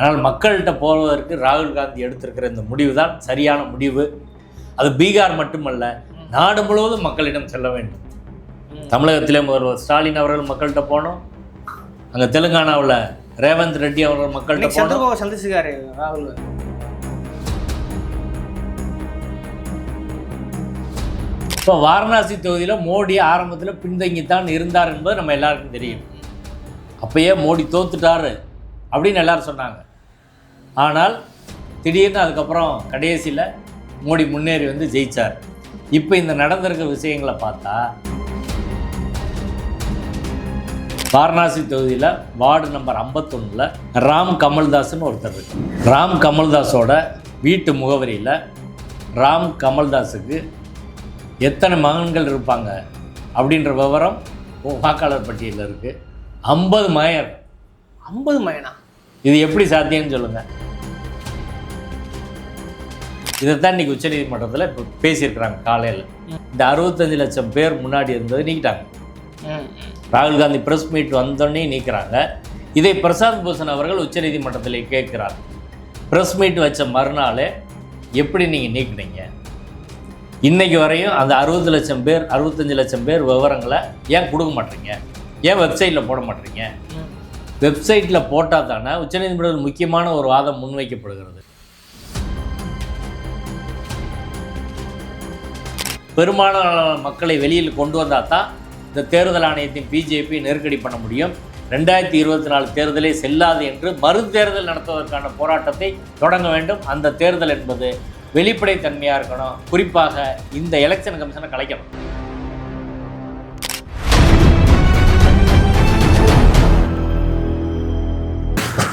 அதனால் மக்கள்கிட்ட போவதற்கு ராகுல் காந்தி எடுத்திருக்கிற இந்த முடிவு தான் சரியான முடிவு. அது பீகார் மட்டுமல்ல நாடு முழுவதும் மக்களிடம் செல்ல வேண்டும். தமிழகத்திலே முதல்வர் ஸ்டாலின் அவர்கள் மக்கள்கிட்ட போனோம். அங்கே தெலுங்கானாவில் ரேவந்த் ரெட்டி அவர்கள் மக்கள்கிட்ட போனோம் சந்திரபாபு சந்திச்சிருக்காரு ராகுல். இப்போ வாரணாசி தொகுதியில் மோடி ஆரம்பத்தில் பின்தங்கித்தான் இருந்தார் என்பது நம்ம எல்லாருக்கும் தெரியும். அப்பயே மோடி தோத்துட்டாரு அப்படின்னு எல்லாரும் சொன்னாங்க. ஆனால் திடீர்னு அதுக்கப்புறம் கடைசியில் மோடி முன்னேறி வந்து ஜெயிச்சார். இப்போ இந்த நடந்திருக்கிற விஷயங்களை பார்த்தா வாரணாசி தொகுதியில் வார்டு நம்பர் ஐம்பத்தொன்னில் ராம் கமல்தாஸ்னு ஒருத்தர் இருக்கு. ராம் கமல்தாஸோட வீட்டு முகவரியில் ராம் கமல்தாஸுக்கு எத்தனை மகன்கள் இருப்பாங்க அப்படின்ற விவரம் வாக்காளர் பட்டியலில் இருக்குது ஐம்பது மகன் ஐம்பது மயனா இது எப்படி சாத்தியம்னு சொல்லுங்கள் இதைத்தான் இன்னைக்கு உச்சநீதிமன்றத்தில் இப்போ பேசியிருக்கிறாங்க காலையில். இந்த அறுபத்தஞ்சு லட்சம் பேர் முன்னாடி இருந்ததை நீக்கிட்டாங்க. ராகுல் காந்தி ப்ரெஸ் மீட் வந்தோடனே நீக்கிறாங்க. இதை பிரசாந்த் பூஷன் அவர்கள் உச்சநீதிமன்றத்தில் கேட்கிறார். ப்ரெஸ் மீட் வச்ச மறுநாளே எப்படி நீங்கள் நீக்கினீங்க? இன்னைக்கு வரையும் அந்த அறுபது லட்சம் பேர் அறுபத்தஞ்சு லட்சம் பேர் விவரங்களை ஏன் கொடுக்க மாட்டீங்க? ஏன் வெப்சைட்டில் போட மாட்டீங்க? ம். வெப்சைட்டில் போட்டால் தானே உச்சநீதிமன்றத்தில் முக்கியமான ஒரு வாதம் முன்வைக்கப்படுகிறது. பெரும்பாலான மக்களை வெளியில் கொண்டு வந்தால் தான் இந்த தேர்தல் ஆணையத்தின் பிஜேபி நெருக்கடி பண்ண முடியும். ரெண்டாயிரத்தி இருபத்தி நாலு தேர்தலே செல்லாது என்று மறு தேர்தல் நடத்துவதற்கான போராட்டத்தை தொடங்க வேண்டும். அந்த தேர்தல் என்பது வெளிப்படைத்தன்மையாக இருக்கணும். குறிப்பாக இந்த எலெக்ஷன் கமிஷனை கலைக்கணும்.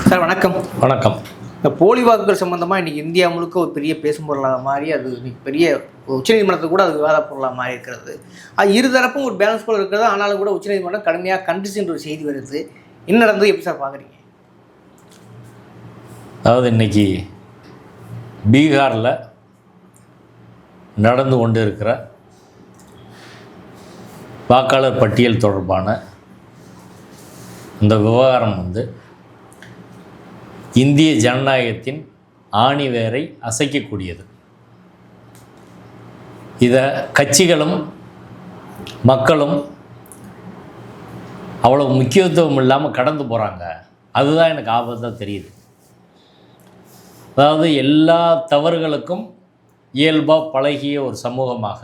சார் வணக்கம். வணக்கம். இந்த போலி வாக்குகள் சம்மந்தமாக இன்றைக்கி இந்தியா முழுக்க ஒரு பெரிய பேசும் பொருளாக மாறி அது இன்றைக்கி பெரிய உச்சநீதிமன்றத்துக்கு கூட அது விவாத பொருளாக மாறி இருக்கிறது. அது இருதரப்பும் ஒரு பேலன்ஸ் போல் இருக்கிறது. ஆனாலும் கூட உச்சநீதிமன்றம் கடுமையாக கண்டிச்சுன்ற ஒரு செய்தி வருது. என்ன நடந்தது? எப்படி சார் பார்க்குறீங்க? அதாவது இன்னைக்கு பீகாரில் நடந்து கொண்டு இருக்கிற வாக்காளர் பட்டியல் தொடர்பான இந்த விவகாரம் வந்து இந்திய ஜனநாயகத்தின் ஆணிவேரை அசைக்கக்கூடியது. இதை கட்சிகளும் மக்களும் அவ்வளோ முக்கியத்துவம் இல்லாமல் கடந்து போகிறாங்க அதுதான் எனக்கு ஆபத்தாக தெரியுது. அதாவது எல்லா தவறுகளுக்கும் இயல்பாக பழகிய ஒரு சமூகமாக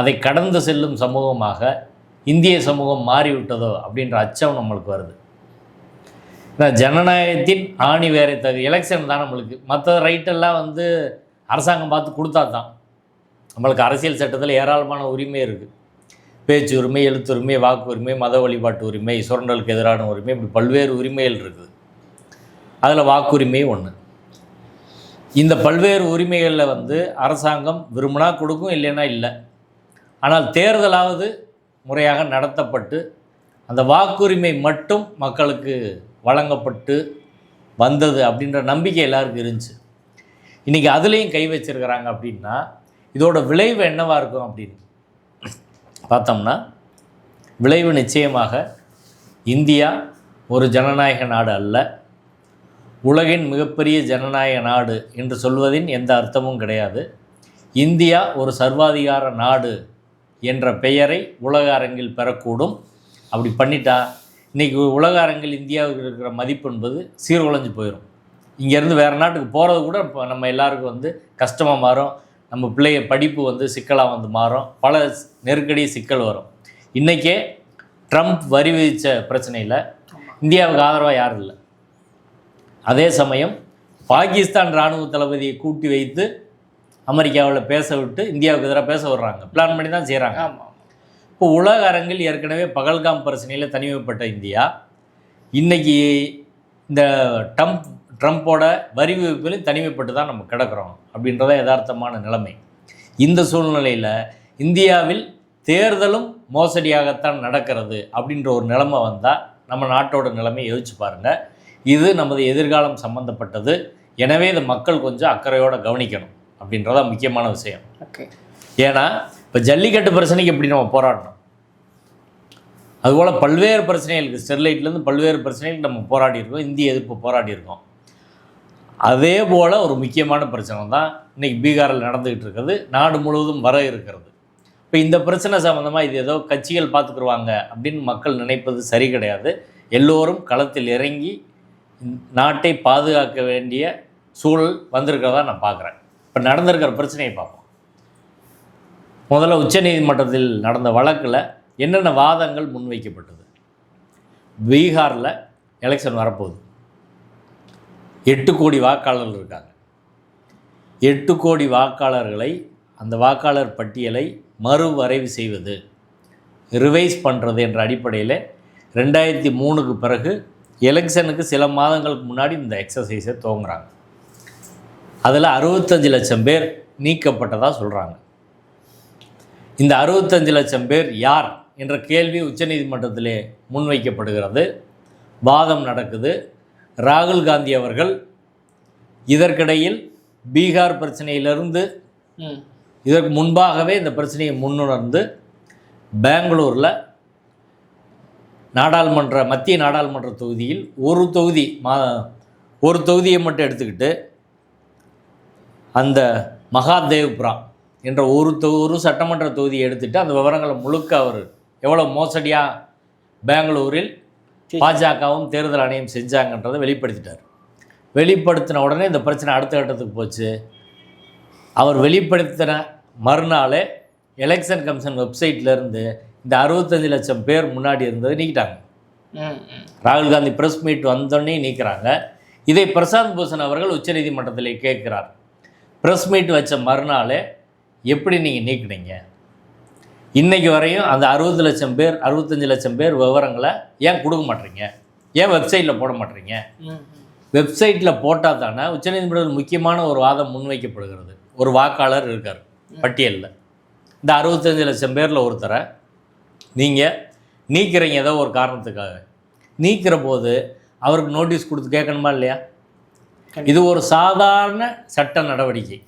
அதை கடந்து செல்லும் சமூகமாக இந்திய சமூகம் மாறிவிட்டதோ அப்படின்ற அச்சம் நம்மளுக்கு வருது. இந்த ஜனநாயகத்தின் ஆணி வேற தகு எலெக்ஷன் தான் நம்மளுக்கு. மற்ற ரைட்டெல்லாம் வந்து அரசாங்கம் பார்த்து கொடுத்தா தான் நம்மளுக்கு அரசியல் சட்டத்தில் ஏராளமான உரிமை இருக்குது பேச்சு உரிமை எழுத்துரிமை வாக்கு உரிமை மத வழிபாட்டு உரிமை சுரண்டலுக்கு எதிரான உரிமை இப்படி பல்வேறு உரிமைகள் இருக்குது. அதில் வாக்குரிமை ஒன்று இந்த பல்வேறு உரிமைகளில் வந்து அரசாங்கம் விரும்பினா கொடுக்கும் இல்லைன்னா இல்லை. ஆனால் தேர்தலாவது முறையாக நடத்தப்பட்டு அந்த வாக்குரிமை மட்டும் மக்களுக்கு வழங்கப்பட்டு வந்தது அப்படின்ற நம்பிக்கை எல்லாருக்கும் இருந்துச்சு. இன்றைக்கி அதுலேயும் கை வச்சிருக்கிறாங்க அப்படின்னா இதோட விளைவு என்னவாக இருக்கும் அப்படின்னு பார்த்தோம்னா விளைவு நிச்சயமாக இந்தியா ஒரு ஜனநாயக நாடு அல்ல. உலகின் மிகப்பெரிய ஜனநாயக நாடு என்று சொல்வதின் எந்த அர்த்தமும் கிடையாது. இந்தியா ஒரு சர்வாதிகார நாடு என்ற பெயரை உலக அரங்கில் பெறக்கூடும். அப்படி பண்ணிட்டா இன்றைக்கி உலக அரங்கில் இந்தியாவுக்கு இருக்கிற மதிப்பு என்பது சீர்குலைஞ்சு போயிடும் இங்கேருந்து வேறு நாட்டுக்கு போகிறது கூட இப்போ நம்ம எல்லாருக்கும் வந்து கஷ்டமாக மாறும். நம்ம பிள்ளைய படிப்பு வந்து சிக்கலாக வந்து மாறும். பல நெருக்கடி சிக்கல் வரும். இன்றைக்கே ட்ரம்ப் வரி விதித்த பிரச்சனையில் இந்தியாவுக்கு ஆதரவாக யாரும் இல்லை. அதே சமயம் பாகிஸ்தான் இராணுவ தளபதியை கூட்டி வைத்து அமெரிக்காவில் பேச விட்டு இந்தியாவுக்கு எதிராக பேச விடுறாங்க. பிளான் பண்ணி தான் செய்கிறாங்க ஆமாம் இப்போ உலக அரங்கில் ஏற்கனவே பகல்காம் பிரச்சனையில் தனிமைப்பட்ட இந்தியா. இன்னைக்கு இந்த ட்ரம்ப் ட்ரம்ப்போட வரி விதிப்பிலும் தனிமைப்பட்டு தான் நம்ம கிடக்கிறோம் அப்படின்றத யதார்த்தமான நிலைமை. இந்த சூழ்நிலையில் இந்தியாவில் தேர்தலும் மோசடியாகத்தான் நடக்கிறது அப்படின்ற ஒரு நிலைமை வந்தால் நம்ம நாட்டோட நிலைமையை யோசிச்சு பாருங்கள் இது நமது எதிர்காலம் சம்மந்தப்பட்டது எனவே இதை மக்கள் கொஞ்சம் அக்கறையோடு கவனிக்கணும் அப்படின்றதா முக்கியமான விஷயம். ஏன்னா இப்போ ஜல்லிக்கட்டு பிரச்சனைக்கு எப்படி நம்ம போராடணும்? அதுபோல் பல்வேறு பிரச்சனைகளுக்கு ஸ்டெர்லைட்லேருந்து பல்வேறு பிரச்சனைகளுக்கு நம்ம போராடி இருக்கோம் இந்திய எதிர்ப்பு போராடி இருக்கோம் அதே போல் ஒரு முக்கியமான பிரச்சனை தான் இன்றைக்கி பீகாரில் நடந்துக்கிட்டு இருக்கிறது நாடு முழுவதும் வர இருக்கிறது. இப்போ இந்த பிரச்சனை சம்மந்தமாக இது ஏதோ கட்சிகள் பார்த்துக்குருவாங்க அப்படின்னு மக்கள் நினைப்பது சரி கிடையாது. எல்லோரும் களத்தில் இறங்கி நாட்டை பாதுகாக்க வேண்டிய சூழல் வந்திருக்கிறதா நான் பார்க்குறேன். இப்போ நடந்திருக்கிற பிரச்சனையை பார்ப்போம். முதல்ல உச்சநீதிமன்றத்தில் நடந்த வழக்கில் என்னென்ன வாதங்கள் முன்வைக்கப்பட்டது? பீகாரில் எலெக்ஷன் வரப்போகுது. எட்டு கோடி வாக்காளர்கள் இருக்காங்க. எட்டு கோடி வாக்காளர்களை அந்த வாக்காளர் பட்டியலை மறுவரைவு செய்வது ரிவைஸ் பண்ணுறது என்ற அடிப்படையில் ரெண்டாயிரத்தி மூணுக்கு பிறகு எலெக்ஷனுக்கு சில மாதங்களுக்கு முன்னாடி இந்த எக்ஸசைஸை துவங்குறாங்க. அதில் அறுபத்தஞ்சு லட்சம் பேர் நீக்கப்பட்டதாக சொல்கிறாங்க இந்த அறுபத்தஞ்சு லட்சம் பேர் யார் என்ற கேள்வி உச்சநீதிமன்றத்திலே முன்வைக்கப்படுகிறது. வாதம் நடக்குது. ராகுல் காந்தி அவர்கள் இதற்கிடையில் பீகார் பிரச்சனையிலிருந்து இதற்கு முன்பாகவே இந்த பிரச்சனையை முன்னுணர்ந்து பெங்களூரில் நாடாளுமன்ற மத்திய நாடாளுமன்ற தொகுதியில் ஒரு தொகுதி மா ஒரு தொகுதியை மட்டும் எடுத்துக்கிட்டு அந்த மகாதேவ்புரா என்ற ஒரு ஒரு சட்டமன்ற தொகுதியை எடுத்துட்டு அந்த விவரங்களை முழுக்க அவர் எவ்வளோ மோசடியாக பெங்களூரில் பாஜகவும் தேர்தல் ஆணையம் செஞ்சாங்கன்றதை வெளிப்படுத்திட்டார். வெளிப்படுத்தின உடனே இந்த பிரச்சனை அடுத்த கட்டத்துக்கு போச்சு. அவர் வெளிப்படுத்தின மறுநாளே எலெக்ஷன் கமிஷன் வெப்சைட்லேருந்து இந்த அறுபத்தஞ்சு லட்சம் பேர் முன்னாடி இருந்ததை நீக்கிட்டாங்க. ராகுல் காந்தி ப்ரெஸ் மீட் வந்தோடனே நீக்கிறாங்க. இதை பிரசாந்த் பூஷன் அவர்கள் உச்சநீதிமன்றத்தில் கேட்கிறார். ப்ரெஸ் மீட் வச்ச மறுநாளே எப்படி நீங்கள் நீக்கினீங்க? இன்னைக்கு வரையும் அந்த அறுபது லட்சம் பேர் அறுபத்தஞ்சு லட்சம் பேர் விவரங்களை ஏன் கொடுக்க மாட்டீங்க? ஏன் வெப்சைட்டில் போட மாட்டீங்க? ம் வெப்சைட்டில் போட்டால் தானே உச்சநீதிமன்றத்தில் முக்கியமான ஒரு வாதம் முன்வைக்கப்படுகிறது. ஒரு வாக்காளர் இருக்கார் பட்டியலில். இந்த அறுபத்தஞ்சு லட்சம் பேரில் ஒருத்தரை நீங்கள் நீக்கிறீங்க ஏதோ ஒரு காரணத்துக்காக. நீக்கிற போது அவருக்கு நோட்டீஸ் கொடுத்து கேட்கணுமா இல்லையா? இது ஒரு சாதாரண சட்ட நடவடிக்கை.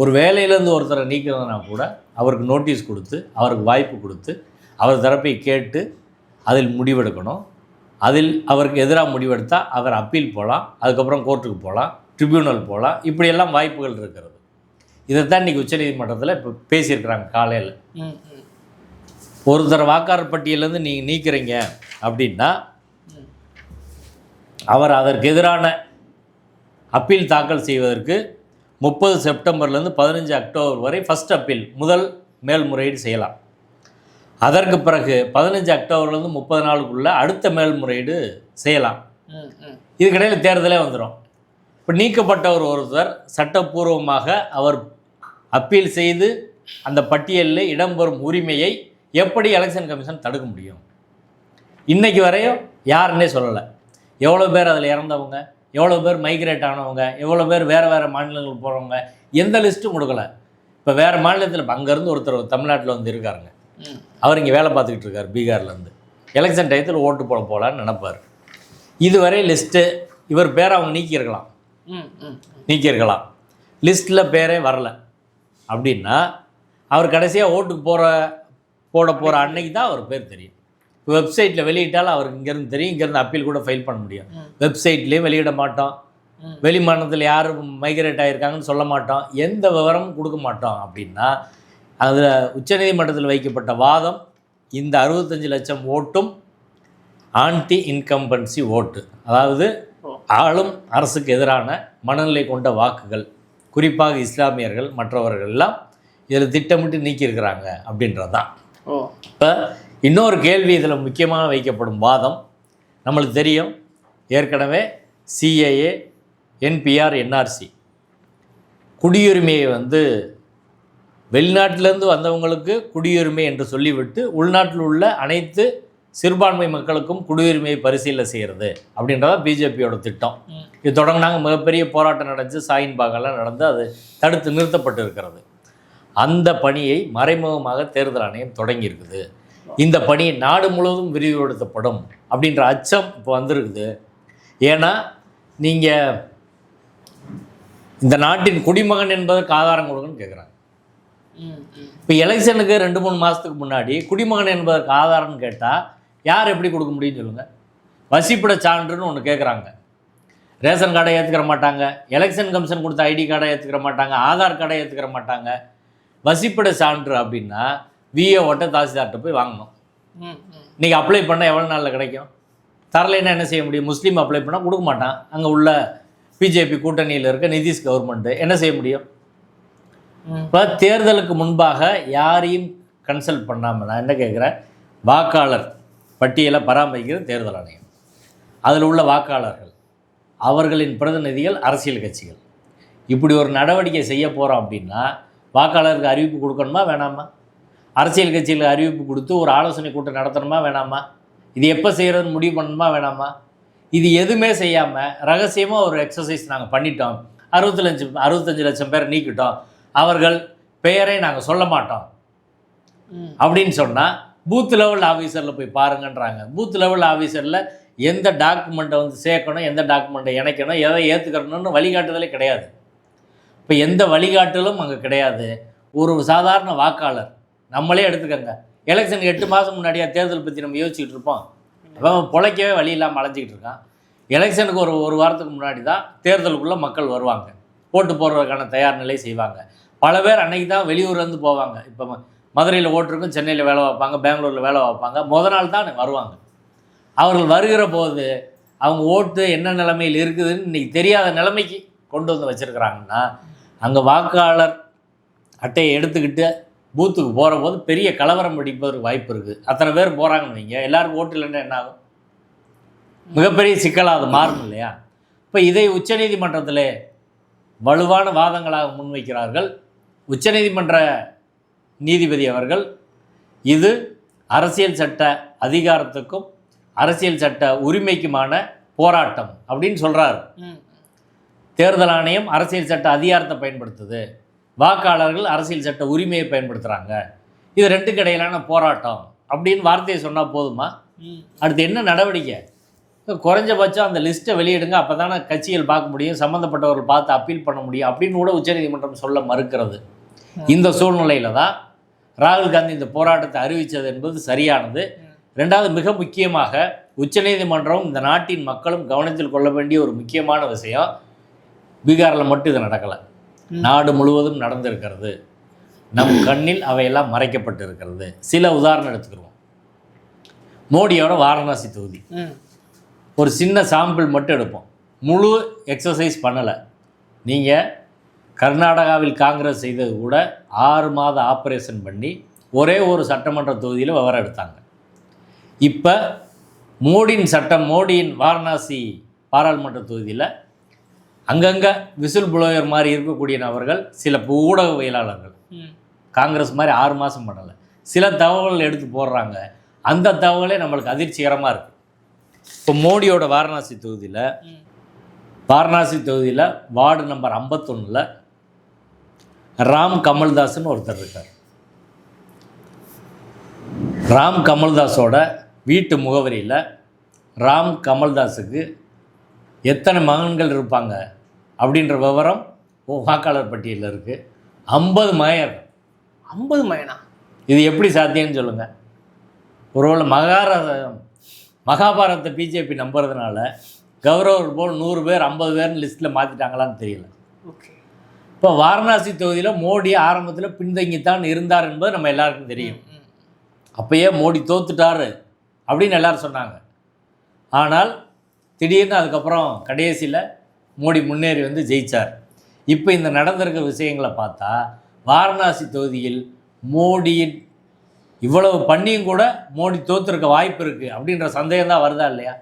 ஒரு வேலையிலேருந்து ஒருத்தரை நீக்கிறதுனா கூட அவருக்கு நோட்டீஸ் கொடுத்து அவருக்கு வாய்ப்பு கொடுத்து அவர் தரப்பை கேட்டு அதில் முடிவெடுக்கணும். அதில் அவருக்கு எதிராக முடிவெடுத்தால் அவர் அப்பீல் போகலாம் அதுக்கப்புறம் கோர்ட்டுக்கு போகலாம் ட்ரிபியூனல் போகலாம் இப்படியெல்லாம் வாய்ப்புகள் இருக்கிறது. இதைத்தான் இன்றைக்கி உச்சநீதிமன்றத்தில் இப்போ பேசியிருக்கிறாங்க காலையில். ஒருத்தர் வாக்காளர் பட்டியலேருந்து நீங்கள் நீக்கிறீங்க அப்படின்னா. அவர் அதற்கு எதிரான அப்பீல் தாக்கல் செய்வதற்கு முப்பது செப்டம்பர்லேருந்து பதினஞ்சு அக்டோபர் வரை ஃபர்ஸ்ட் அப்பீல் முதல் மேல்முறையீடு செய்யலாம். அதற்கு பிறகு பதினஞ்சு அக்டோபர்லேருந்து முப்பது நாளுக்குள்ளே அடுத்த மேல்முறையீடு செய்யலாம். இதுக்கிடையில் தேர்தலே வந்துடும் இப்போ நீக்கப்பட்ட ஒரு ஒருத்தர் சட்டப்பூர்வமாக அவர் அப்பீல் செய்து அந்த பட்டியலில் இடம்பெறும் உரிமையை எப்படி எலெக்ஷன் கமிஷன் தடுக்க முடியும்? இன்னைக்கு வரையும் யாருன்னே சொல்லலை. எவ்வளோ பேர் அதில் இறந்தவங்க? எவ்வளோ பேர் மைக்ரேட் ஆனவங்க எவ்வளோ பேர் வேறு வேறு மாநிலங்களுக்கு போகிறவங்க எந்த லிஸ்ட்டும் கொடுக்கல. இப்போ வேறு மாநிலத்தில் இப்போ அங்கேருந்து ஒருத்தர் தமிழ்நாட்டில் வந்து இருக்காருங்க. அவர் இங்கே வேலை பார்த்துக்கிட்டு இருக்கார் பீகார்லேருந்து எலெக்ஷன் டயத்தில் ஓட்டு போட போகலான்னு நினைப்பார். இதுவரை லிஸ்ட்டு இவர் பேரை அவங்க நீக்கியிருக்கலாம். நீக்கியிருக்கலாம். லிஸ்ட்டில் பேரே வரல. அப்படின்னா அவர் கடைசியாக ஓட்டுக்கு போகிற போட போகிற அன்னைக்கு தான் அவர் பேர் தெரியும். வெப்சைட்டில் வெளியிட்டாலும் அவருக்கு இங்கேருந்து தெரியும். இங்கேருந்து அப்பீல் கூட ஃபைல் பண்ண முடியும். வெப்சைட்லேயும் வெளியிட மாட்டோம். வெளி மாநிலத்தில் யார் மைக்ரேட் ஆகியிருக்காங்கன்னு சொல்ல மாட்டோம். எந்த விவரமும் கொடுக்க மாட்டோம் அப்படின்னா அதில் உச்சநீதிமன்றத்தில் வைக்கப்பட்ட வாதம் இந்த அறுபத்தஞ்சு லட்சம் ஓட்டும் ஆன்டி இன்கம்பன்சி ஓட்டு அதாவது. ஆளும் அரசுக்கு எதிரான மனநிலை கொண்ட வாக்குகள். குறிப்பாக இஸ்லாமியர்கள் மற்றவர்கள் எல்லாம் இதில் திட்டமிட்டு நீக்கியிருக்கிறாங்க அப்படின்றது தான் இப்போ இன்னொரு கேள்வி இதில் முக்கியமாக வைக்கப்படும் வாதம். நம்மளுக்கு தெரியும் ஏற்கனவே சிஏஏ என்பிஆர் என்ஆர்சி குடியுரிமையை வந்து வெளிநாட்டிலேருந்து வந்தவங்களுக்கு குடியுரிமை என்று சொல்லிவிட்டு உள்நாட்டில் உள்ள அனைத்து சிறுபான்மை மக்களுக்கும் குடியுரிமையை பரிசீலனை செய்கிறது அப்படின்றத பிஜேபியோட திட்டம். இது தொடங்கினாங்க மிகப்பெரிய போராட்டம் நடந்துச்சு சாயின் பாகெல்லாம் நடந்து அது தடுத்து நிறுத்தப்பட்டு இருக்கிறது அந்த பணியை மறைமுகமாக தேர்தல் ஆணையம் தொடங்கி இருக்குது இந்த பணி நாடு முழுவதும் விரிவுபடுத்தப்படும் அப்படின்ற அச்சம் இப்போ வந்திருக்குது. ஏன்னா நீங்கள் இந்த நாட்டின் குடிமகன் என்பதற்கு ஆதாரம் கொடுங்கன்னு கேட்குறாங்க இப்போ எலெக்ஷனுக்கு ரெண்டு மூணு மாதத்துக்கு முன்னாடி குடிமகன் என்பதற்கு ஆதாரம்னு கேட்டால் யார் எப்படி கொடுக்க முடியும்னு சொல்லுங்கள் வசிப்பிட சான்றுன்னு ஒன்று கேட்குறாங்க ரேஷன் கார்டை ஏற்றுக்கிற மாட்டாங்க. எலெக்ஷன் கமிஷன் கொடுத்த ஐடி கார்டை ஏற்றுக்கிற மாட்டாங்க. ஆதார் கார்டை ஏற்றுக்கிற மாட்டாங்க. வசிப்பிட சான்று அப்படின்னா விஏஓட்ட தாசில்தார்கிட்ட போய் வாங்கணும். இன்றைக்கி அப்ளை பண்ணால் எவ்வளோ நாளில் கிடைக்கும்? தரலைன்னா என்ன செய்ய முடியும்? முஸ்லீம் அப்ளை பண்ணால் கொடுக்க மாட்டான். அங்கே உள்ள பிஜேபி கூட்டணியில் இருக்க நிதிஷ் கவர்மெண்ட்டு என்ன செய்ய முடியும்? இப்போ தேர்தலுக்கு முன்பாக யாரையும் கன்சல்ட் பண்ணாமல் நான் என்ன கேட்குறேன் வாக்காளர் பட்டியலை பராமரிக்கிறது தேர்தல் ஆணையம். அதில் உள்ள வாக்காளர்கள் அவர்களின் பிரதிநிதிகள் அரசியல் கட்சிகள். இப்படி ஒரு நடவடிக்கை செய்ய போகிறோம் அப்படின்னா வாக்காளருக்கு அறிவிப்பு கொடுக்கணுமா வேணாமா? அரசியல் கட்சிகளுக்கு அறிவிப்பு கொடுத்து ஒரு ஆலோசனை கூட்டம் நடத்தணுமா வேணாமா? இது எப்போ செய்கிறதுன்னு முடிவு பண்ணணுமா வேணாமா? இது எதுவுமே செய்யாமல் ரகசியமாக ஒரு எக்ஸசைஸ் நாங்கள் பண்ணிட்டோம். அறுபத்தி லட்சம் அறுபத்தஞ்சு லட்சம் பேரை நீக்கிட்டோம். அவர்கள் பெயரை நாங்கள் சொல்ல மாட்டோம். அப்படின்னு சொன்னால் பூத் லெவல் ஆஃபீஸரில் போய் பாருங்கன்றாங்க. பூத் லெவல் ஆஃபீஸரில் எந்த டாக்குமெண்ட்டை வந்து சேர்க்கணும் எந்த டாக்குமெண்ட்டை இணைக்கணும் எதை ஏற்றுக்கணும்னு வழிகாட்டுதலே கிடையாது. இப்போ எந்த வழிகாட்டலும் அங்கே கிடையாது. ஒரு சாதாரண வாக்காளர் நம்மளே எடுத்துக்கோங்க. எலெக்ஷன் எட்டு மாதம் முன்னாடியாக தேர்தல் பற்றி நம்ம யோசிச்சுட்டு இருப்போம். அவன் பிழைக்கவே வழி இல்லாமல் அலைஞ்சிக்கிட்டு இருக்கான். எலெக்ஷனுக்கு ஒரு ஒரு வாரத்துக்கு முன்னாடி தான் தேர்தலுக்குள்ளே மக்கள் வருவாங்க. ஓட்டு போடுறதுக்கான தயார் நிலை செய்வாங்க. பல பேர் அன்னைக்கு தான் வெளியூர்லேருந்து போவாங்க. இப்போ மதுரையில் ஓட்டுருக்கும் சென்னையில் வேலை வைப்பாங்க பெங்களூரில் வேலை வைப்பாங்க முத நாள் தான் வருவாங்க. அவர்கள் வருகிற போது அவங்க ஓட்டு என்ன நிலைமையில் இருக்குதுன்னு இன்றைக்கி தெரியாத நிலைமைக்கு கொண்டு வந்து வச்சுருக்கிறாங்கன்னா அங்கே வாக்காளர் அட்டையை எடுத்துக்கிட்டு பூத்துக்கு போகிற போது பெரிய கலவரம் வெடிப்பதற்கு வாய்ப்பு இருக்குது. அத்தனை பேர் போகிறாங்கன்னு வைங்க. எல்லாருக்கும் ஓட்டு இல்லைன்னா என்ன ஆகும்? மிகப்பெரிய சிக்கலாக அது மாறும் இல்லையா? இப்போ இதை உச்சநீதிமன்றத்தில் வலுவான வாதங்களாக முன்வைக்கிறார்கள். உச்சநீதிமன்ற நீதிபதி அவர்கள் இது அரசியல் சட்ட அதிகாரத்துக்கும் அரசியல் சட்ட உரிமைக்குமான போராட்டம் அப்படின்னு சொல்கிறார் தேர்தல் ஆணையம் அரசியல் சட்ட அதிகாரத்தை பயன்படுத்துது. வாக்காளர்கள் அரசியல் சட்ட உரிமையை பயன்படுத்துகிறாங்க இது ரெண்டுக்கு இடையிலான போராட்டம். அப்படின்னு வார்த்தையை சொன்னால் போதுமா? அடுத்து என்ன நடவடிக்கை? குறைஞ்சபட்சம் அந்த லிஸ்ட்டை வெளியிடுங்க அப்போ தானே கட்சிகள் பார்க்க முடியும் சம்மந்தப்பட்டவர்கள் பார்த்து அப்பீல் பண்ண முடியும் அப்படின்னு கூட உச்சநீதிமன்றம் சொல்ல மறுக்கிறது. இந்த சூழ்நிலையில் தான் ராகுல் காந்தி இந்த போராட்டத்தை அறிவித்தது என்பது சரியானது. ரெண்டாவது மிக முக்கியமாக உச்சநீதிமன்றம் இந்த நாட்டின் மக்களும் கவனத்தில் கொள்ள வேண்டிய ஒரு முக்கியமான விஷயம் பீகாரில் மட்டும் இது நடக்கலை. நாடு முழுவதும் நடந்திருக்கிறது. நம் கண்ணில் அவையெல்லாம் மறைக்கப்பட்டு இருக்கிறது சில உதாரணம் எடுத்துக்கிடுவோம். மோடியோட வாரணாசி தொகுதி. ஒரு சின்ன சாம்பிள் மட்டும் எடுப்போம். முழு எக்ஸசைஸ் பண்ணலை. நீங்கள் கர்நாடகாவில் காங்கிரஸ் செய்தது கூட ஆறு மாத ஆப்ரேஷன் பண்ணி ஒரே ஒரு சட்டமன்ற தொகுதியில் விவரம் எடுத்தாங்க. இப்போ மோடியின் சட்டம் மோடியின் வாரணாசி பாராளுமன்ற தொகுதியில் அங்கங்கே விசில் புளோயர் மாதிரி இருக்கக்கூடிய நபர்கள் சில ஊடகவியலாளர்கள். காங்கிரஸ் மாதிரி ஆறு மாதம் பண்ணலை. சில தகவல்கள் எடுத்து போடுறாங்க. அந்த தகவலே நம்மளுக்கு அதிர்ச்சிகரமாக இருக்குது இப்போ மோடியோட வாரணாசி தொகுதியில் வாரணாசி தொகுதியில் வார்டு நம்பர் ஐம்பத்தொன்னில் ராம் கமல்தாஸ்னு ஒருத்தர் இருக்கார். ராம் கமல்தாஸோட வீட்டு முகவரியில் ராம் கமல்தாஸுக்கு எத்தனை மகன்கள் இருப்பாங்க? அப்படின்ற விவரம் வாக்காளர் பட்டியலில் இருக்குது ஐம்பது மகன் ஐம்பது மயனா? இது எப்படி சாத்தியம்னு சொல்லுங்கள் ஒருவேளை மகாராஜ மகாபாரத்தை பிஜேபி நம்புறதுனால கௌரவர் போல் நூறு பேர் ஐம்பது பேர்னு லிஸ்ட்டில் மாற்றிட்டாங்களான்னு தெரியல. ஓகே. இப்போ வாரணாசி தொகுதியில் மோடி ஆரம்பத்தில் பின்தங்கித்தான் இருந்தார் என்பது நம்ம எல்லாருக்கும் தெரியும். அப்பயே மோடி தோத்துட்டாரு அப்படின்னு எல்லாரும் சொன்னாங்க. ஆனால் திடீர்னு அதுக்கப்புறம் கடைசியில் மோடி முன்னேறி வந்து ஜெயிச்சார். இப்போ இந்த நடந்திருக்க விஷயங்களை பார்த்தா வாரணாசி தொகுதியில் மோடியின் இவ்வளவு பண்ணியும் கூட மோடி தோத்துருக்க வாய்ப்பு இருக்குது அப்படின்ற சந்தேகம் தான் வருதா இல்லையா?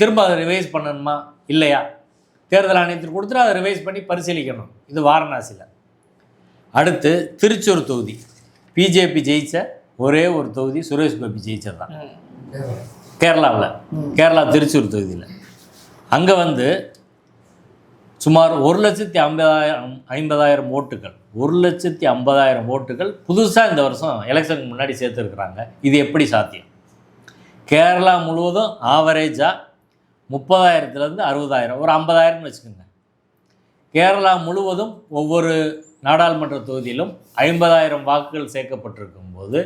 திரும்ப அதை ரிவைஸ் பண்ணணுமா? இல்லையா? தேர்தல் ஆணையத்திற்கு கொடுத்துட்டு அதை ரிவைஸ் பண்ணி பரிசீலிக்கணும். இது வாரணாசியில். அடுத்து திருச்சூர் தொகுதி. பிஜேபி ஜெயிச்ச ஒரே ஒரு தொகுதி சுரேஷ் கோபி ஜெயிச்சது தான் கேரளாவில். கேரளா திருச்சூர் தொகுதியில். அங்கே வந்து சுமார் ஒரு லட்சத்தி ஐம்பதாயிரம் ஐம்பதாயிரம் ஓட்டுகள். ஒரு லட்சத்தி ஐம்பதாயிரம் ஓட்டுகள் புதுசாக இந்த வருஷம் எலெக்ஷனுக்கு முன்னாடி சேர்த்துருக்குறாங்க. இது எப்படி சாத்தியம்? கேரளா முழுவதும் ஆவரேஜாக முப்பதாயிரத்துலேருந்து அறுபதாயிரம் ஒரு ஐம்பதாயிரம்னு வச்சுக்கோங்க. கேரளா முழுவதும் ஒவ்வொரு நாடாளுமன்ற தொகுதியிலும் ஐம்பதாயிரம் வாக்குகள் சேர்க்கப்பட்டிருக்கும் போது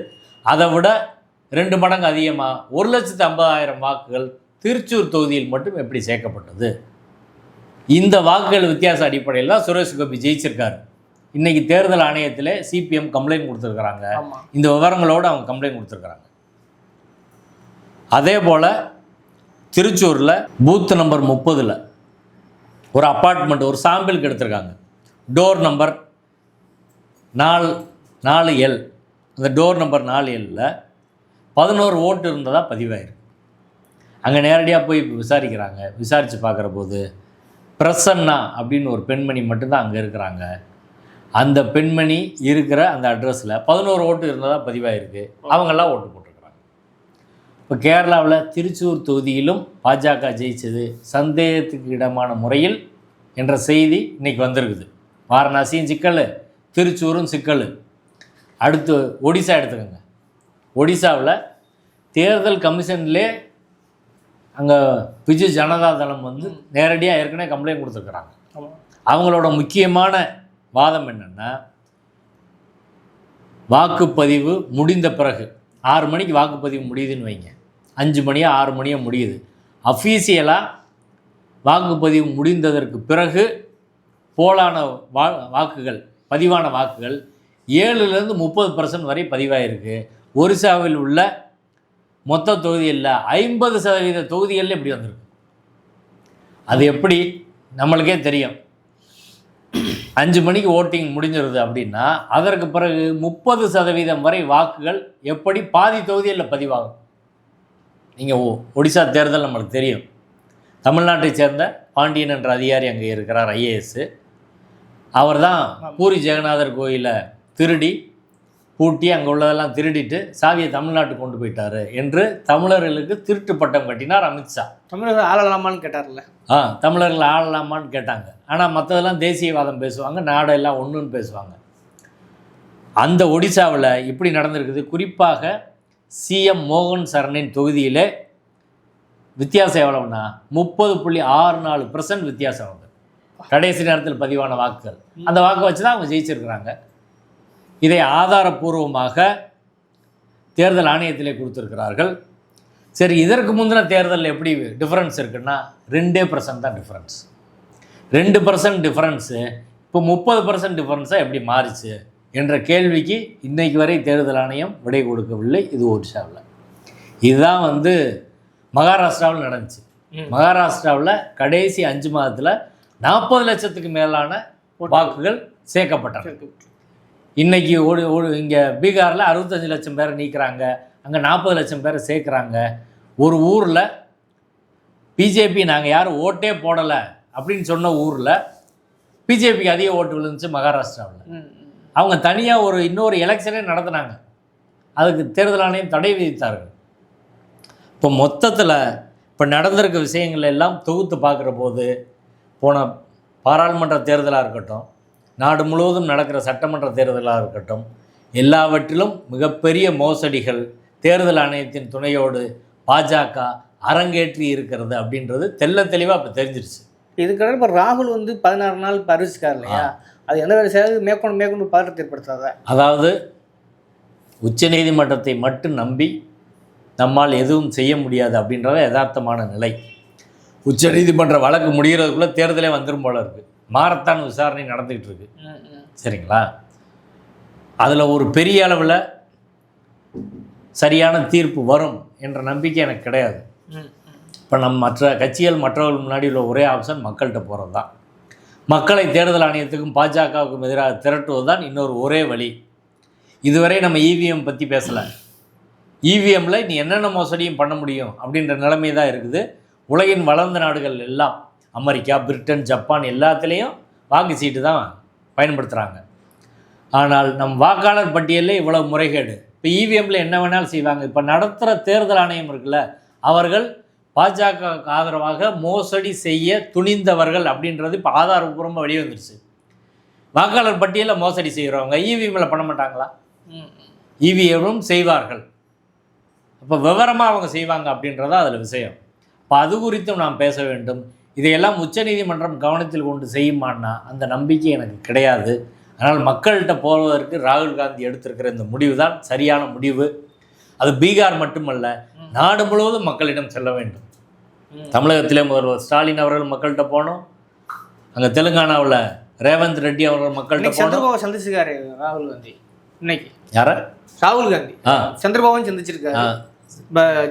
அதை விட ரெண்டு மடங்கு அதிகமாக ஒரு லட்சத்து ஐம்பதாயிரம் வாக்குகள் திருச்சூர் தொகுதியில் மட்டும் எப்படி சேர்க்கப்பட்டது? இந்த வாக்குகள் வித்தியாச அடிப்படையில் தான் சுரேஷ் கோபி ஜெயிச்சிருக்காரு. இன்னைக்கு தேர்தல் ஆணையத்தில் சிபிஎம் கம்ப்ளைண்ட் கொடுத்துருக்குறாங்க. இந்த விவரங்களோடு அவங்க கம்ப்ளைண்ட் கொடுத்துருக்குறாங்க. அதே போல் திருச்சூரில் பூத் நம்பர் முப்பதில் ஒரு அப்பார்ட்மெண்ட் ஒரு சாம்பிளுக்கு எடுத்திருக்காங்க. டோர் நம்பர் நாலு நாலு எல் அந்த டோர் நம்பர் நாலு எல்லில் பதினோரு ஓட்டு இருந்ததாக பதிவாயிருக்கு. அங்கே நேரடியாக போய் விசாரிக்கிறாங்க. விசாரித்து பார்க்குற போது பிரசன்னா அப்படின்னு ஒரு பெண்மணி மட்டும்தான் அங்கே இருக்கிறாங்க. அந்த பெண்மணி இருக்கிற அந்த அட்ரஸில் பதினோரு ஓட்டு இருந்ததாக பதிவாயிருக்கு. அவங்கெல்லாம் ஓட்டு போட்டிருக்கிறாங்க. இப்போ கேரளாவில் திருச்சூர் தொகுதியிலும் பாஜக ஜெயிச்சது சந்தேகத்துக்கு இடமான முறையில் என்ற செய்தி இன்றைக்கி வந்திருக்குது. வாரணாசியும் சிக்கல் திருச்சூரும் சிக்கல். அடுத்து ஒடிசா எடுத்துக்கோங்க. ஒடிசாவில் தேர்தல் கமிஷன்லே அங்கே பிஜு ஜனதா தளம் வந்து நேரடியாக ஏற்கனவே கம்ப்ளைண்ட் கொடுத்துருக்குறாங்க. அவங்களோட முக்கியமான வாதம் என்னென்னா வாக்குப்பதிவு முடிந்த பிறகு ஆறு மணிக்கு வாக்குப்பதிவு முடியுதுன்னு வைங்க. அஞ்சு மணியோ ஆறு மணியோ முடியுது. அஃபீஷியலாக வாக்குப்பதிவு முடிந்ததற்கு பிறகு போலான வா வாக்குகள் பதிவான வாக்குகள் ஏழுலேருந்து முப்பது பர்சன்ட் வரை பதிவாயிருக்கு. ஒரிசாவில் உள்ள மொத்த தொகுதியில் ஐம்பது சதவீத தொகுதிகளில் இப்படி வந்திருக்கு. அது எப்படி? நம்மளுக்கே தெரியும். அஞ்சு மணிக்கு ஓட்டிங் முடிஞ்சிருது அப்படின்னா அதற்கு பிறகு முப்பது சதவீதம் வரை வாக்குகள் எப்படி பாதி தொகுதியில் பதிவாகும்? நீங்கள் ஓ ஒடிசா தேர்தல் நம்மளுக்கு தெரியும். தமிழ்நாட்டை சேர்ந்த பாண்டியன் என்ற அதிகாரி அங்கே இருக்கிறார் ஐஏஎஸ். அவர் தான் பூரி ஜெகநாதர் கோயிலை திருடி பூட்டி அங்கே உள்ளதெல்லாம் திருடிட்டு சாவியை தமிழ்நாட்டுக்கு கொண்டு போயிட்டாரு என்று தமிழர்களுக்கு திருட்டு பட்டம் கட்டினார் அமித்ஷா தமிழர்கள் ஆளலாமான்னு கேட்டார்ல. ஆ தமிழர்கள் ஆளலாமான்னு கேட்டாங்க. ஆனால் மற்றதெல்லாம் தேசியவாதம் பேசுவாங்க நாடெல்லாம் ஒன்றுன்னு பேசுவாங்க. அந்த ஒடிசாவில் இப்படி நடந்திருக்குது. குறிப்பாக சிஎம் மோகன் சரணின் தொகுதியில் வித்தியாசம் எவ்வளவுனா முப்பது புள்ளி ஆறு நாலு பர்சன்ட் வித்தியாசம் வந்து கடைசி நேரத்தில் பதிவான வாக்குகள். அந்த வாக்கை வச்சு தான் அவங்க ஜெயிச்சிருக்கிறாங்க. இதை ஆதாரப்பூர்வமாக தேர்தல் ஆணையத்திலே கொடுத்துருக்கிறார்கள். சரி இதற்கு முந்தின தேர்தலில் எப்படி டிஃப்ரென்ஸ் இருக்குன்னா ரெண்டே பர்சன்ட் தான் டிஃப்ரென்ஸ் ரெண்டு பர்சன்ட் டிஃப்ரென்ஸு இப்போ முப்பது பர்சன்ட் டிஃப்ரென்ஸாக எப்படி மாறிச்சு என்ற கேள்விக்கு இன்னைக்கு வரை தேர்தல் ஆணையம் விடை கொடுக்கவில்லை இது ஒடிஷாவில் இதுதான் வந்து மகாராஷ்டிராவில் நடந்துச்சு. மகாராஷ்டிராவில் கடைசி அஞ்சு மாதத்தில் நாற்பது லட்சத்துக்கு மேலான வாக்குகள் சேர்க்கப்பட்டன. இன்னைக்கு ஒரு ஒரு இங்கே பீகாரில் அறுபத்தஞ்சு லட்சம் பேரை நீக்குறாங்க. அங்கே நாற்பது லட்சம் பேரை சேர்க்குறாங்க. ஒரு ஊரில் பிஜேபி நாங்கள் யாரும் ஓட்டே போடலை அப்படின்னு சொன்ன ஊரில் பிஜேபிக்கு அதிக ஓட்டு விழுந்துச்சு மகாராஷ்டிராவில். அவங்க தனியாக ஒரு இன்னொரு எலெக்ஷனே நடத்துனாங்க. அதுக்கு தேர்தல் ஆணையம் தடை விதித்தார்கள். இப்போ மொத்தத்தில் இப்போ நடந்திருக்க விஷயங்கள் எல்லாம் தொகுத்து பார்க்குற போது போன பாராளுமன்ற தேர்தலாக இருக்கட்டும் நாடு முழுவதும் நடக்கிற சட்டமன்ற தேர்தலாக இருக்கட்டும் எல்லாவற்றிலும் மிகப்பெரிய மோசடிகள் தேர்தல் ஆணையத்தின் துணையோடு பாஜக அரங்கேற்றி இருக்கிறது அப்படின்றது தெள்ள தெளிவாக இப்போ தெரிஞ்சிருச்சு. இதுக்கடையில் இப்போ ராகுல் வந்து பதினாறு நாள் அறிவிச்சிருக்காரு இல்லையா? அது எந்த வேலை செய்யாது மேற்கொண்டு மேற்கொண்டு பதற்றத்தை ஏற்படுத்தாத. அதாவது உச்சநீதிமன்றத்தை மட்டும் நம்பி நம்மால் எதுவும் செய்ய முடியாது அப்படின்றத யதார்த்தமான நிலை. உச்சநீதிமன்ற வழக்கு முடிகிறதுக்குள்ளே தேர்தலே வந்துடும் போல இருக்குது மாரத்தான் விசாரணை நடந்துக்கிட்டு இருக்கு. சரிங்களா? அதில் ஒரு பெரிய அளவில் சரியான தீர்ப்பு வரும் என்ற நம்பிக்கை எனக்கு கிடையாது. இப்போ நம்ம மற்ற கட்சிகள் மற்றவர்கள் முன்னாடி உள்ள ஒரே ஆப்ஷன் மக்கள்கிட்ட போகிறது தான் மக்களை தேர்தல் ஆணையத்துக்கும் பாஜகவுக்கும் எதிராக திரட்டுவது தான் இன்னொரு ஒரே வழி. இதுவரை நம்ம இவிஎம் பற்றி பேசலை. இவிஎம்மில் நீ என்னென்ன மோசடியும் பண்ண முடியும் அப்படின்ற நிலைமை தான் இருக்குது. உலகின் வளர்ந்த நாடுகள் எல்லாம் அமெரிக்கா பிரிட்டன் ஜப்பான் எல்லாத்துலேயும் வாக்கு சீட்டு தான் பயன்படுத்துகிறாங்க ஆனால் நம் வாக்காளர் பட்டியலில் இவ்வளவு முறைகேடு. இப்போ இவிஎம்மில் என்ன வேணாலும் செய்வாங்க. இப்போ நடத்துகிற தேர்தல் ஆணையம் இருக்குல்ல அவர்கள் பாஜக ஆதரவாக மோசடி செய்ய துணிந்தவர்கள் அப்படின்றது இப்போ ஆதாரபூர்வமாக வெளியே வந்துருச்சு வாக்காளர் பட்டியலில் மோசடி செய்கிறவங்க இவிஎம்மில் பண்ண மாட்டாங்களா? இவிஎம்மும் செய்வார்கள். அப்போ விவரமாக அவங்க செய்வாங்க அப்படின்றதான் அதில் விஷயம். இப்போ அது குறித்தும் நாம் பேச வேண்டும். இதையெல்லாம் உச்சநீதிமன்றம் கவனத்தில் கொண்டு செய்யுமான்னா அந்த நம்பிக்கை எனக்கு கிடையாது. அதனால் மக்கள்கிட்ட போவதற்கு ராகுல் காந்தி எடுத்திருக்கிற இந்த முடிவு தான் சரியான முடிவு. அது பீகார் மட்டுமல்ல நாடு முழுவதும் மக்களிடம் செல்ல வேண்டும். தமிழகத்திலே முதல்வர் ஸ்டாலின் அவர்கள் மக்கள்கிட்ட போகணும் அங்கே தெலுங்கானாவில் ரேவந்த் ரெட்டி அவர்கள் மக்கள்கிட்ட போனோம் சந்திரபாபு சந்திச்சிருக்காரு ராகுல் காந்தி இன்னைக்கு. யார? ராகுல் காந்தி. ஆ. சந்திரபாபுவும் சந்திச்சிருக்காரு.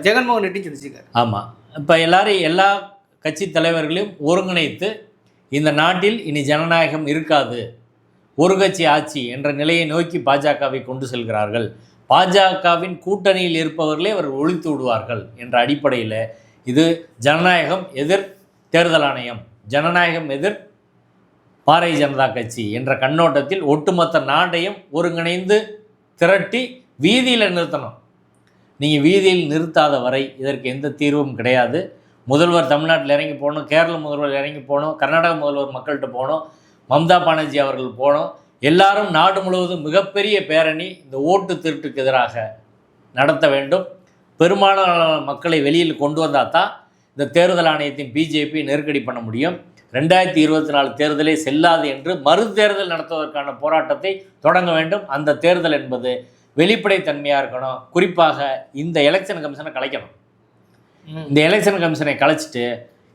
ஜெகன்மோகன் ரெட்டியும் சந்திச்சிருக்காரு. ஆமாம் இப்போ எல்லாரும் எல்லா கட்சி தலைவர்களையும் ஒருங்கிணைத்து இந்த நாட்டில் இனி ஜனநாயகம் இருக்காது ஒரு கட்சி ஆட்சி என்ற நிலையை நோக்கி பாஜகவை கொண்டு செல்கிறார்கள். பாஜகவின் கூட்டணியில் இருப்பவர்களே அவர் ஒழித்து விடுவார்கள் என்ற அடிப்படையில் இது ஜனநாயகம் எதிர் தேர்தல் ஆணையம் ஜனநாயகம் எதிர் பாரதிய ஜனதா கட்சி என்ற கண்ணோட்டத்தில் ஒட்டுமொத்த நாட்டையும் ஒருங்கிணைந்து திரட்டி வீதியில் நிறுத்தணும். நீங்கள் வீதியில் நிறுத்தாத வரை இதற்கு எந்த தீர்வும் கிடையாது. முதல்வர் தமிழ்நாட்டில் இறங்கி போகணும் கேரள முதல்வர் இறங்கி போகணும் கர்நாடக முதல்வர் மக்கள்கிட்ட போகணும் மம்தா பானர்ஜி அவர்கள் போகணும். எல்லாரும் நாடு முழுவதும் மிகப்பெரிய பேரணி இந்த ஓட்டு திருட்டுக்கு எதிராக நடத்த வேண்டும். பெரும்பாலான மக்களை வெளியில் கொண்டு வந்தால் தான் இந்த தேர்தல் ஆணையத்தின் பிஜேபி நெருக்கடி பண்ண முடியும். ரெண்டாயிரத்தி இருபத்தி நாலு தேர்தலே செல்லாது என்று மறு தேர்தல் நடத்துவதற்கான போராட்டத்தை தொடங்க வேண்டும். அந்த தேர்தல் என்பது வெளிப்படைத்தன்மையாக இருக்கணும். குறிப்பாக இந்த எலெக்ஷன் கமிஷனை கலைக்கணும். இந்த எலெக்ஷன் கமிஷனை கலைச்சிட்டு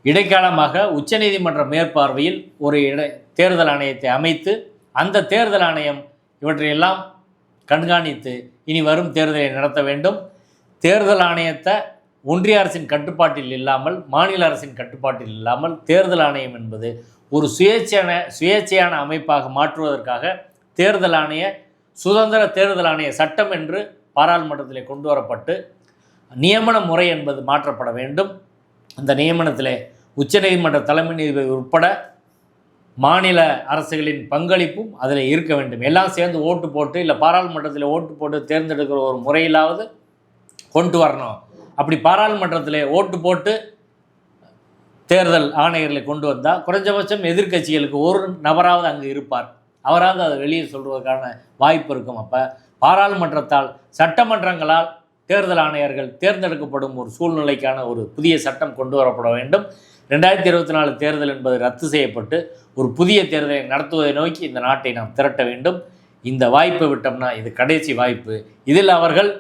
இடைக்காலமாக உச்சநீதிமன்ற மேற்பார்வையில் ஒரு இட தேர்தல் ஆணையத்தை அமைத்து அந்த தேர்தல் ஆணையம் இவற்றையெல்லாம் கண்காணித்து இனி வரும் தேர்தலை நடத்த வேண்டும். தேர்தல் ஆணையத்தை ஒன்றிய அரசின் கட்டுப்பாட்டில் இல்லாமல் மாநில அரசின் கட்டுப்பாட்டில் இல்லாமல் தேர்தல் ஆணையம் என்பது ஒரு சுயேட்சையான சுயேட்சையான அமைப்பாக மாற்றுவதற்காக தேர்தல் ஆணைய சுதந்திர தேர்தல் ஆணைய சட்டம் என்று பாராளுமன்றத்தில் கொண்டு வரப்பட்டு நியமன முறை என்பது மாற்றப்பட வேண்டும். அந்த நியமனத்தில் உச்சநீதிமன்ற தலைமை நீதிபதி உட்பட மாநில அரசுகளின் பங்களிப்பும் அதில் இருக்க வேண்டும். எல்லாம் சேர்ந்து ஓட்டு போட்டு இல்லை பாராளுமன்றத்தில் ஓட்டு போட்டு தேர்ந்தெடுக்கிற ஒரு முறையிலாவது கொண்டு வரணும். அப்படி பாராளுமன்றத்தில் ஓட்டு போட்டு தேர்தல் ஆணையர்களை கொண்டு வந்தால் குறைஞ்சபட்சம் எதிர்க்கட்சிகளுக்கு ஒரு நபராவது அங்கே இருப்பார். அவராவது அதை வெளியே சொல்வதற்கான வாய்ப்பு இருக்கும். அப்போ பாராளுமன்றத்தால் சட்டமன்றங்களால் தேர்தல் ஆணையர்கள் தேர்ந்தெடுக்கப்படும் ஒரு சூழ்நிலைக்கான ஒரு புதிய சட்டம் கொண்டு வரப்பட வேண்டும். ரெண்டாயிரத்தி இருபத்தி நாலு தேர்தல் என்பது ரத்து செய்யப்பட்டு ஒரு புதிய தேர்தலை நடத்துவதை நோக்கி இந்த நாட்டை நாம் திரட்ட வேண்டும். இந்த வாய்ப்பை விட்டோம்னா இது கடைசி வாய்ப்பு. இதில் அவர்கள்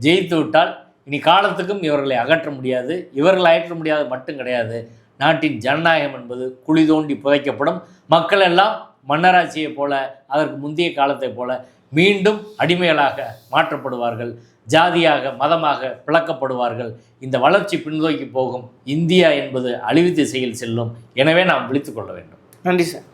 ஜெயித்து விட்டால் இனி காலத்துக்கும் இவர்களை அகற்ற முடியாது. இவர்கள் அகற்ற முடியாது மட்டும் கிடையாது. நாட்டின் ஜனநாயகம் என்பது குழி தோண்டி புதைக்கப்படும். மக்கள் எல்லாம் மன்னராட்சியைப் போல அதற்கு முந்தைய காலத்தைப் போல மீண்டும் அடிமைகளாக மாற்றப்படுவார்கள். ஜாதியாக மதமாக பிளக்கப்படுவார்கள். இந்த வளர்ச்சி பின்னோக்கி போகும் இந்தியா என்பது அழிவு திசையில் செல்லும். எனவே நாம் விழித்துக்கொள்ள வேண்டும். நன்றி சார்.